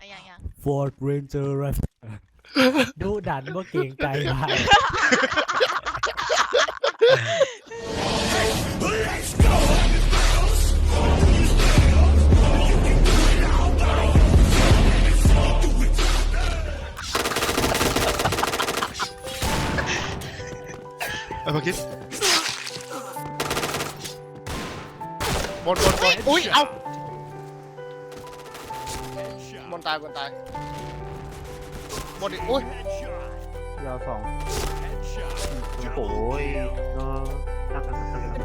อะยังยัง Ford Ranger Rifle ดูดันว่าเก่งใจมากเออมาคิดบนบนบนอุ้ย เอ้าบ นตายบนตายบนอีกอุ้ยยาวสองโอ้ยก็ตั้งกันตั้งกัน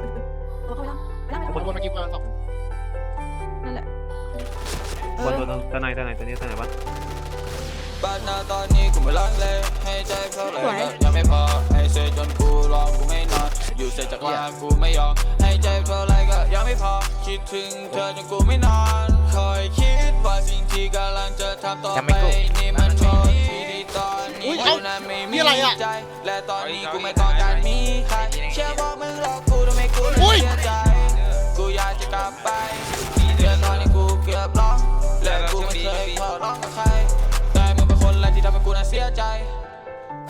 บนบนเมื่อกี้บนสองบนบนตอนไหนตอนไหนตอนนี้ตอนไหนวะบ้านนาตอนนี้กูไม่ลังเลให้ใจเท่าไหร่ก็ยังไม่พอให้เสยจนกูรองกูไม่นอน อยู่เสร็จจากลากูไม่ยอมให้ใจเท่าไหร่ก็ยังไม่พอ คิดถึงเธอจนกูไม่นอนคอยคิดว่าสิ่งที่กำลังจะทำต่อไปนี่มันโทษที่ดีตอนนี้กูนั้นไม่มีใจและตอนนี้กูไม่ต้องการมีใครเชื่อว่ามึงรอกูทำไมกูถึงเสียใจกูอยากจะกลับไปเดือนตอนนี้กูเกือบร้องและกูไม่เคยขอร้องกับใครแต่มึงเป็นคนแรกที่ทำให้กูน่าเสียใจ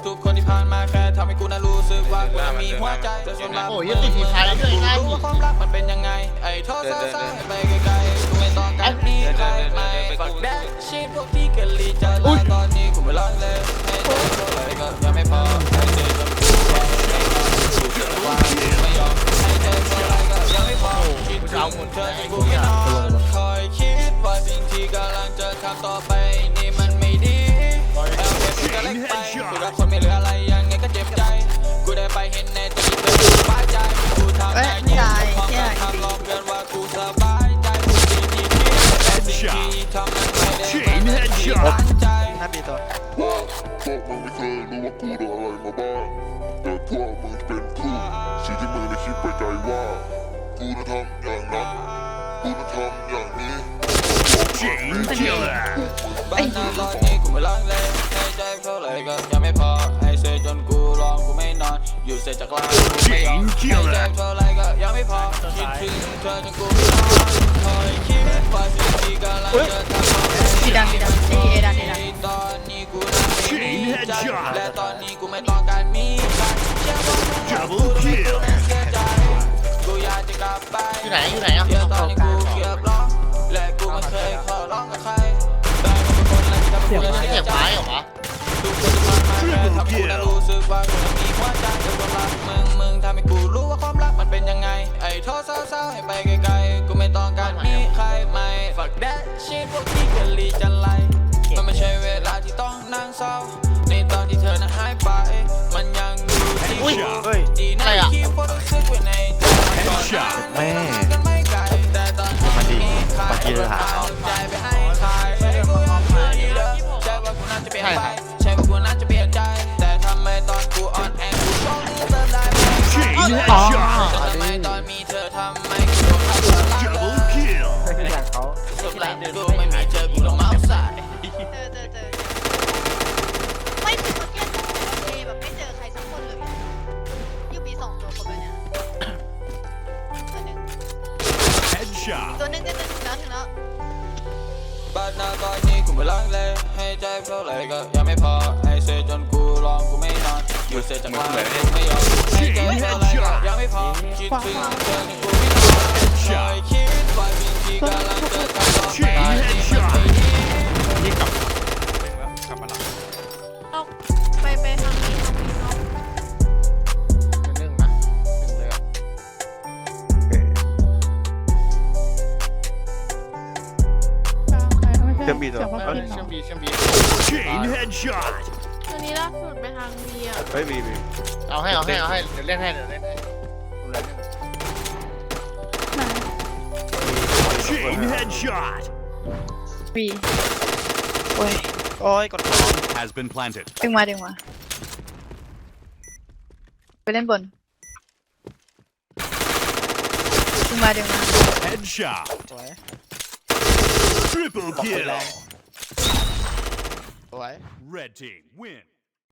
ทุกคนที่ผ่านมาแค่ทำให้กูน่า รู้สึกว่ากูน่ามีหัวใจแต่ส่วนมากโอ้ยยังติดทีไทยด้วยง่ายรู้อีว่ากความรักมันเป็นยังไง ไอ้โทษเศร้าๆให้ไปไกลๆกูไม่ต้องการมีใครไม่ฝักแดกชีพพวกที่กะลีจะลาตอนนี้กูไม่รักเลยให้ใจเท่าไหร่ก็ยังไม่พอให้เจอกับกูรอไม่นอนกูเชื่อว่ากูไม่ยอมให้ใจเท่าไหร่ก็ยังไม่พอคิดถึงเธอที่กู แต่สิ่งที่ทำมันไม่ได้เหมือนที่ตั้งใจว่าพวกมึงไม่เคยรู้ว่ากูโดนอะไรมาบ้าง แต่พวกมึงเป็นผู้สิ่งที่มึงได้คิดไปใจว่า กูจะทำอย่างนั้น กูจะทำอย่างนี้บ้านนาตอนนี้กูไม่ลังเลให้ใจเท่าไหร่ก็ยังไม่พอให้เสยจนกูร้องกูไม่นอน อยู่เสร็จจากลากูไม่ยอมให้ใจเท่าไหร่ก็ยังไม่พอคิดถึงเธอจนกู ที่กำลังจะทำต่อไปดีดังดีดังดีเอดังดีดังตอนนี้กูนั้นไม่มีใจและตอนนี้กูไม่ต้องการมีใครเชื่อว่ามึงรักกูทำให้กูนั้นเสียใจกูอยากจะกลับไปอยู่ไหนอยู่ไหนอะเดี๋ยวตอนนี้กูเกือ ล้วกูไม่มีเจอกูต้องเมาส์ใส่เจอเจอเจอไม่คือคนเนี้ยเอแบบไม่เจอใครสักคนเลยอะอยู่มีสองตัวคนเลยเนี่ยตัวหนึ่งตัวหนึ่งตัวหนึ่งถึงแล้วถึงแล้วบ้านนาตอนนี้กูไม่ลังเลให้ใจเท่าไหร่ก็ยังไม่พอให้เสยจนกูร้องกูไม่นอนอยู่เสร็จจากลากูไม่ยอมให้ใจเท่าไหร่ก็ยังไม่พอคิดถึงเธอที่กูไม่นอนคอยคิด ว่าสิ่งที่กำลังจะทำต่อไปนี่มันไม่ดีนี่กลับกลับมาหลังเอาไปไปทางนี้ทางนี้เนาะหนึ่งนะหนึ่งเลยอะเชื่อมบีตัวเอเอ้อยเชื่อมบีเชื่อมบีตัวนี้ล่าสุดไปทางเบียร์เฮ้ยบีบีเอาให้เอาให้เอาให้เดี๋ยวเล่นให้เดี๋ยวเล่นให้ดูแลหนึ่ง บีโอ้ยโอ้ยกด has been planted. ดึงมาดึงมาไปเล่นบนดึงมาดึงมา Headshot. สวย Triple บอกคนแร kill. งสวย Red team win.